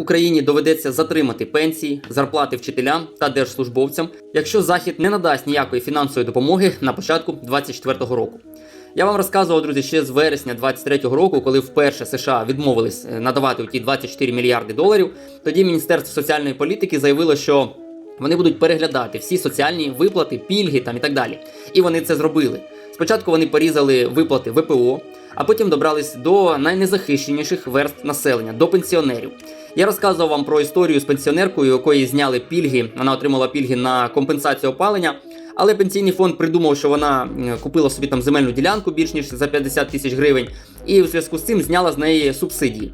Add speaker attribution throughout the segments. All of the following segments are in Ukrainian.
Speaker 1: Україні доведеться затримати пенсії, зарплати вчителям та держслужбовцям, якщо Захід не надасть ніякої фінансової допомоги на початку 2024 року. Я вам розказував, друзі, ще з вересня 2023 року, коли вперше США відмовились е, надавати ті 24 мільярди доларів. Тоді Міністерство соціальної політики заявило, що вони будуть переглядати всі соціальні виплати, пільги там і так далі. І вони це зробили. Спочатку вони порізали виплати ВПО, а потім добрались до найнезахищеніших верст населення, до пенсіонерів. Я розказував вам про історію з пенсіонеркою, якої зняли пільги. Вона отримала пільги на компенсацію опалення. Але пенсійний фонд придумав, що вона купила собі там земельну ділянку більш ніж за 50 тисяч гривень, і у зв'язку з цим зняла з неї субсидії.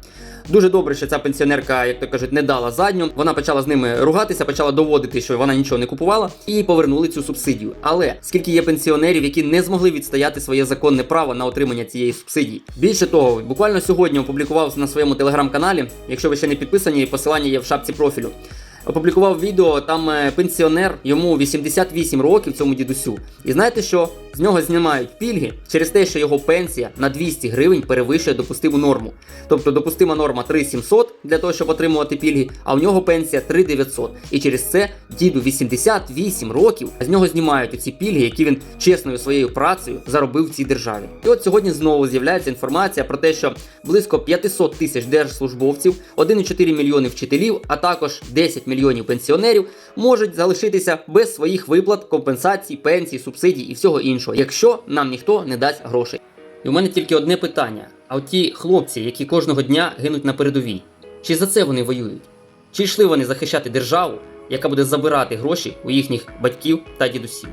Speaker 1: Дуже добре, що ця пенсіонерка, як то кажуть, не дала задню. Вона почала з ними ругатися, почала доводити, що вона нічого не купувала, і повернули цю субсидію. Але скільки є пенсіонерів, які не змогли відстояти своє законне право на отримання цієї субсидії. Більше того, буквально сьогодні опублікував на своєму телеграм-каналі. Якщо ви ще не підписані, посилання є в шапці профілю. Опублікував відео, там е, пенсіонер, йому 88 років цьому дідусю. І знаєте що? З нього знімають пільги через те, що його пенсія на 200 гривень перевищує допустиму норму. Тобто допустима норма 3700 для того, щоб отримувати пільги, а в нього пенсія 3900. І через це діду 88 років, з нього знімають оці пільги, які він чесною своєю працею заробив в цій державі. І от сьогодні знову з'являється інформація про те, що близько 500 тисяч держслужбовців, 1,4 мільйони вчителів, а також 10 мільйонів пенсіонерів можуть залишитися без своїх виплат, компенсацій, пенсій, субсидій і всього іншого, якщо нам ніхто не дасть грошей. І у мене тільки одне питання: а от ті хлопці, які кожного дня гинуть на передовій, чи за це вони воюють? Чи йшли вони захищати державу, яка буде забирати гроші у їхніх батьків та дідусів?